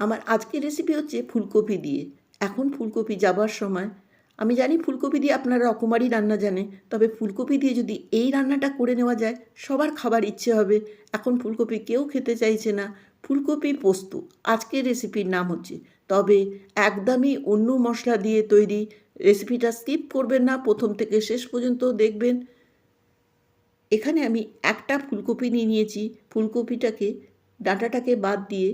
আমার আজকের রেসিপি হচ্ছে ফুলকপি দিয়ে। এখন ফুলকপি যাবার সময়। আমি জানি ফুলকপি দিয়ে আপনারা রকমারি রান্না জানে তবে ফুলকপি দিয়ে যদি এই রান্নাটা করে নেওয়া যায়, সবার খাবার ইচ্ছে হবে। এখন ফুলকপি কেউ খেতে চাইছে না। ফুলকপি পোস্ত, আজকের রেসিপির নাম হচ্ছে। তবে একদমই অন্য মশলা দিয়ে তৈরি রেসিপিটা স্কিপ করবেন না, প্রথম থেকে শেষ পর্যন্ত দেখবেন। এখানে আমি একটা ফুলকপি নিয়ে নিয়েছি। ফুলকপিটাকে, ডাঁটাটাকে বাদ দিয়ে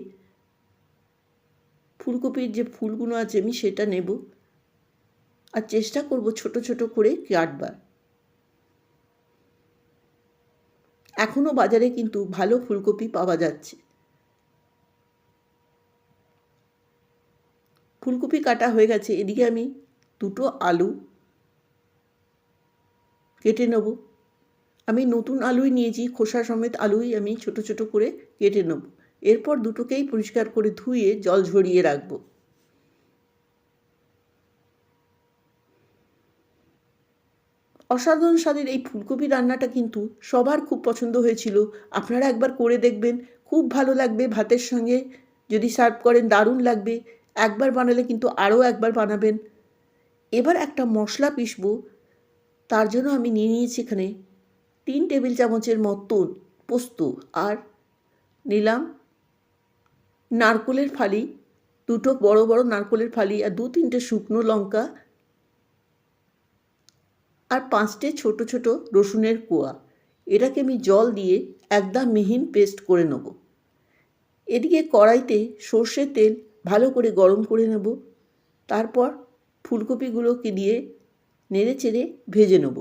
ফুলকপির যে ফুলগুলো আছে আমি সেটা নেব। আর চেষ্টা করব ছোট ছোট করে কাটবার। এখনও বাজারে কিন্তু ভালো ফুলকপি পাওয়া যাচ্ছে। ফুলকপি কাটা হয়ে গেছে, এদিকে আমি দুটো আলু কেটে নেব। আমি নতুন আলুই নিয়েছি, খোসা সমেত আলুই আমি ছোট ছোট করে কেটে নেব। এরপর দুটোকেই পরিষ্কার করে ধুয়ে জল ঝরিয়ে রাখব। অসাধারণ স্বাদের এই ফুলকপি রান্নাটা কিন্তু সবার খুব পছন্দ হয়েছিল। আপনারা একবার করে দেখবেন, খুব ভালো লাগবে ভাতের সঙ্গে। যদি সার্ভ করেন, দারুণ লাগবে। একবার বানালে কিন্তু আরও একবার বানাবেন। এবার একটা মশলা পিসবো তার জন্য আমি নিয়ে নিয়েছি এখানে তিন টেবিল চামচের মতন পোস্ত। আর নিলাম নারকোলের ফালি, দুটো বড় বড় নারকোলের ফালি আর দু তিনটে শুকনো লঙ্কা আর পাঁচটে ছোট ছোট রসুনের কোয়া। এটাকে আমি জল দিয়ে একদম মিহিন পেস্ট করে নেব। এদিকে কড়াইতে সর্ষের তেল ভালো করে গরম করে নেব। তারপর ফুলকপিগুলোকে দিয়ে নেড়ে চেড়ে ভেজে নেব।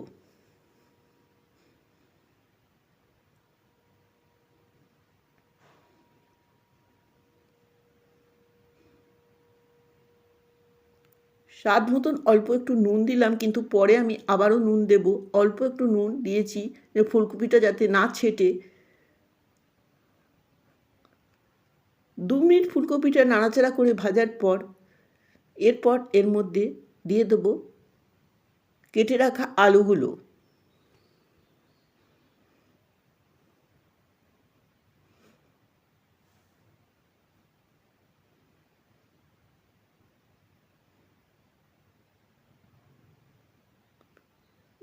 স্বাদ মতন অল্প একটু নুন দিলাম, কিন্তু পরে আমি আবারও নুন দেব। অল্প একটু নুন দিয়েছি যে ফুলকপিটা যাতে না ছেটে। দু মিনিট ফুলকপিটা নাড়াচাড়া করে ভাজার পর, এরপর এর মধ্যে দিয়ে দেবো কেটে রাখা আলুগুলো।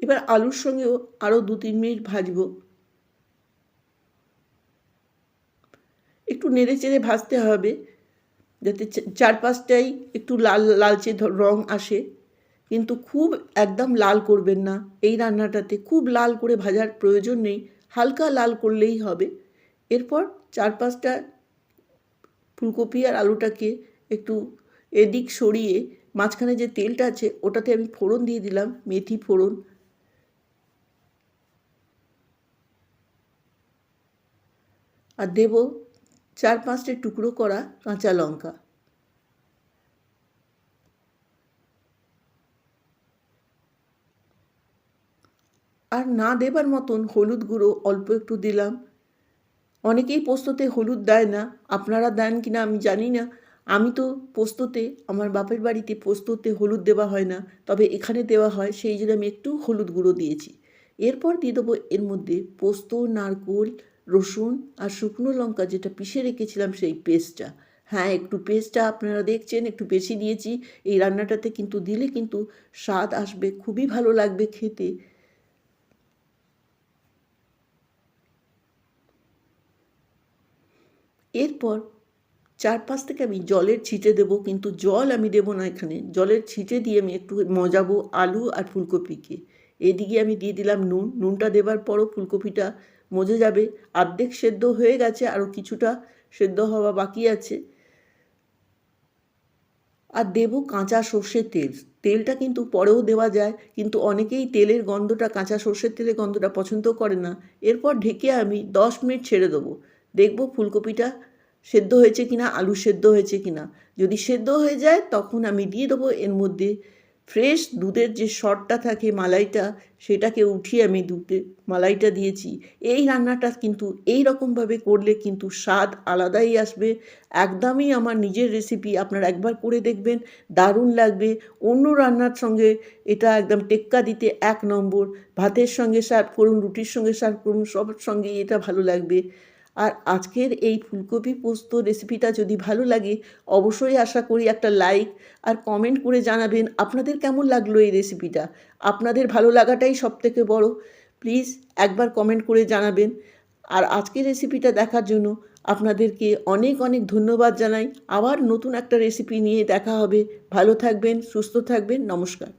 এবার আলুর সঙ্গেও আরও দু তিন মিনিট ভাজবো। একটু নেড়ে চেড়ে ভাজতে হবে, যাতে চারপাশটাই একটু লাল, লালচে রং আসে। কিন্তু খুব একদম লাল করবেন না এই রান্নাটাতে। খুব লাল করে ভাজার প্রয়োজন নেই, হালকা লাল করলেই হবে। এরপর চারপাশটা ফুলকপি আর আলুটাকে একটু এদিক সরিয়ে মাঝখানে যে তেলটা আছে, ওটাতে আমি ফোড়ন দিয়ে দিলাম, মেথি ফোড়ন। আর দেব চার পাঁচটি টুকরো করা কাঁচা লঙ্কা। আর না দেবার মতন হলুদ গুঁড়ো অল্প একটু দিলাম। অনেকেই পোস্ততে হলুদ দেয় না, আপনারা দেন কি না আমি জানি না। আমি তো পোস্ততে, আমার বাপের বাড়িতে পোস্ততে হলুদ দেওয়া হয় না, তবে এখানে দেওয়া হয়, সেই জন্য আমি একটু হলুদ গুঁড়ো দিয়েছি। এরপর দিয়ে দেবো এর মধ্যে পোস্ত, নারকোল রসুন আর শুকনো লঙ্কা যেটা পিষে রেখেছিলাম সেই পেস্টটা হ্যাঁ একটু পেস্টটা আপনারা দেখছেন, একটু বেশি দিয়েছি। এই রান্নাটাতে কিন্তু দিলে কিন্তু স্বাদ আসবে, খুবই ভালো লাগবে খেতে। এরপর চার চারপাশ থেকে আমি জলের ছিটে দেব, কিন্তু জল আমি দেব না এখানে। জলের ছিটে দিয়ে আমি একটু মজাবো আলু আর ফুলকপিকে। এদিকে আমি দিয়ে দিলাম নুন। নুনটা দেবার পরও ফুলকপিটা মজে যাবে। অর্ধেক সেদ্ধ হয়ে গেছে আরও কিছুটা সেদ্ধ হওয়া বাকি আছে। আর দেব কাঁচা সর্ষের তেল। তেলটা কিন্তু পরেও দেওয়া যায়, কিন্তু অনেকেই তেলের গন্ধটা, কাঁচা সর্ষের তেলের গন্ধটা পছন্দ করে না। এরপর ঢেকে আমি দশ মিনিট ছেড়ে দেবো। দেখব ফুলকপিটা সেদ্ধ হয়েছে কিনা, আলু সেদ্ধ হয়েছে কিনা। যদি সেদ্ধ হয়ে যায়, তখন আমি দিয়ে দেবো এর মধ্যে ফ্রেশ দুধের যে শটটা থাকে মালাইটা, সেটাকে উঠিয়ে আমি দুধে, মালাইটা দিয়েছি। এই রান্নাটা কিন্তু এই রকমভাবে করলে কিন্তু স্বাদ আলাদাই আসবে। একদমই আমার নিজের রেসিপি আপনারা একবার করে দেখবেন, দারুণ লাগবে। অন্য রান্নার সঙ্গে এটা একদম টেক্কা দিতে এক নম্বর। ভাতের সঙ্গে সার্ভ করুন, রুটির সঙ্গে সার্ভ করুন, সবার সঙ্গেই এটা ভালো লাগবে। আর আজকের এই ফুলকপি পোস্ত রেসিপিটা যদি ভালো লাগে, অবশ্যই আশা করি একটা লাইক আর কমেন্ট করে জানাবেন আপনাদের কেমন লাগল এই রেসিপিটা আপনাদের ভালো লাগাটাই সবথেকে বড়। প্লিজ একবার কমেন্ট করে জানাবেন। আর আজকের রেসিপিটা দেখার জন্য আপনাদেরকে অনেক অনেক ধন্যবাদ জানাই। আবার নতুন একটা রেসিপি নিয়ে দেখা হবে। ভালো থাকবেন, সুস্থ থাকবেন, নমস্কার।